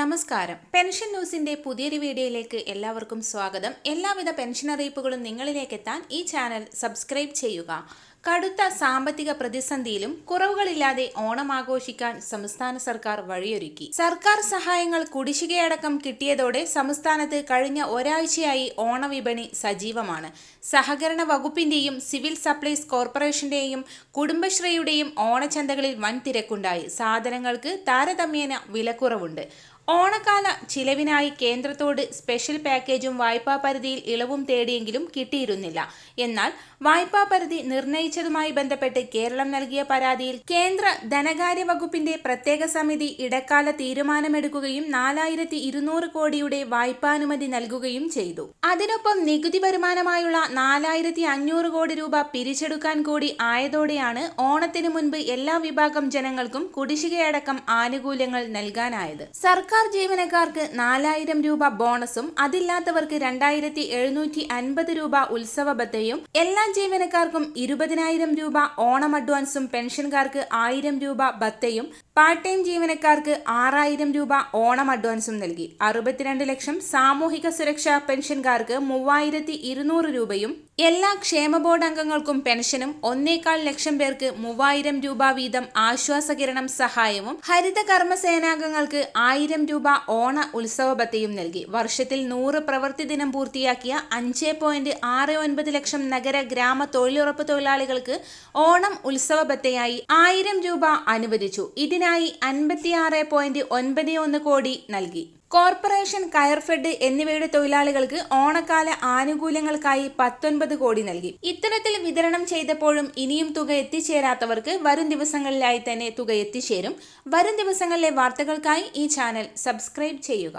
നമസ്കാരം. പെൻഷൻ ന്യൂസിന്റെ പുതിയൊരു വീഡിയോയിലേക്ക് എല്ലാവർക്കും സ്വാഗതം. എല്ലാവിധ പെൻഷൻ അറിയിപ്പുകളും നിങ്ങളിലേക്ക് എത്താൻ ഈ ചാനൽ സബ്സ്ക്രൈബ് ചെയ്യുക. കടുത്ത സാമ്പത്തിക പ്രതിസന്ധിയിലും കുറവുകളില്ലാതെ ഓണം ആഘോഷിക്കാൻ സംസ്ഥാന സർക്കാർ വഴിയൊരുക്കി. സർക്കാർ സഹായങ്ങൾ കുടിശ്ശികയടക്കം കിട്ടിയതോടെ സംസ്ഥാനത്ത് കഴിഞ്ഞ ഒരാഴ്ചയായി ഓണവിപണി സജീവമാണ്. സഹകരണ വകുപ്പിന്റെയും സിവിൽ സപ്ലൈസ് കോർപ്പറേഷന്റെയും കുടുംബശ്രീയുടെയും ഓണച്ചന്തകളിൽ വൻ തിരക്കുണ്ടായി സാധനങ്ങൾക്ക് താരതമ്യേന വിലക്കുറവുണ്ട്. ഓണക്കാല ചിലവിനായി കേന്ദ്രത്തോട് സ്പെഷ്യൽ പാക്കേജും വായ്പാ പരിധിയിൽ ഇളവും തേടിയെങ്കിലും കിട്ടിയിരുന്നില്ല. എന്നാൽ വായ്പാ പരിധി നിർണയിച്ചതുമായി ബന്ധപ്പെട്ട് കേരളം നൽകിയ പരാതിയിൽ കേന്ദ്ര ധനകാര്യ വകുപ്പിന്റെ പ്രത്യേക സമിതി ഇടക്കാല തീരുമാനമെടുക്കുകയും നാലായിരത്തി ഇരുന്നൂറ് കോടിയുടെ വായ്പാനുമതി നൽകുകയും ചെയ്തു. അതിനൊപ്പം നികുതി വരുമാനമായുള്ള നാലായിരത്തി അഞ്ഞൂറ് കോടി രൂപ പിരിച്ചെടുക്കാൻ കൂടി ആയതോടെയാണ് ഓണത്തിന് മുൻപ് എല്ലാ വിഭാഗം ജനങ്ങൾക്കും കുടിശ്ശികയടക്കം ആനുകൂല്യങ്ങൾ നൽകാനായത്. സർക്കാർ ജീവനക്കാർക്ക് നാലായിരം രൂപ ബോണസും അതില്ലാത്തവർക്ക് രണ്ടായിരത്തി എഴുന്നൂറ്റി അൻപത് രൂപ ഉത്സവ ബത്തയും എല്ലാ ജീവനക്കാർക്കും ഇരുപതിനായിരം രൂപ ഓണം അഡ്വാൻസും പെൻഷൻകാർക്ക് ആയിരം രൂപ ബത്തയും പാർട്ട് ടൈം ജീവനക്കാർക്ക് ആറായിരം രൂപ ഓണം അഡ്വാൻസും നൽകി. അറുപത്തിരണ്ട് ലക്ഷം സാമൂഹിക സുരക്ഷാ പെൻഷൻകാർക്ക് മൂവായിരത്തി ഇരുന്നൂറ് രൂപയും എല്ലാ ക്ഷേമ ബോർഡ് അംഗങ്ങൾക്കും പെൻഷനും ഒന്നേകാൽ ലക്ഷം പേർക്ക് മൂവായിരം രൂപ വീതം ആശ്വാസകിരണം സഹായവും ഹരിത കർമ്മസേനാംഗങ്ങൾക്ക് ആയിരം രൂപ ഓണ ഉത്സവ ബത്തയും നൽകി. വർഷത്തിൽ നൂറ് പ്രവൃത്തി ദിനം പൂർത്തിയാക്കിയ അഞ്ച് പോയിന്റ് ആറ് ഒൻപത് ലക്ഷം നഗര ഗ്രാമ തൊഴിലുറപ്പ് തൊഴിലാളികൾക്ക് ഓണം ഉത്സവ ബത്തയായി ആയിരം രൂപ അനുവദിച്ചു. ഇതിനായി അൻപത്തിയാറ് പോയിന്റ് ഒൻപത് ഒന്ന് കോടി നൽകി. കോർപ്പറേഷൻ കയർഫെഡ് എന്നിവയുടെ തൊഴിലാളികൾക്ക് ഓണക്കാല ആനുകൂല്യങ്ങൾക്കായി പത്തൊൻപത് കോടി നൽകി. ഇത്തരത്തിൽ വിതരണം ചെയ്തപ്പോഴും ഇനിയും തുക എത്തിച്ചേരാത്തവർക്ക് വരും ദിവസങ്ങളിലായി തന്നെ തുക എത്തിച്ചേരും. വരും ദിവസങ്ങളിലെ വാർത്തകൾക്കായി ഈ ചാനൽ സബ്സ്ക്രൈബ് ചെയ്യുക.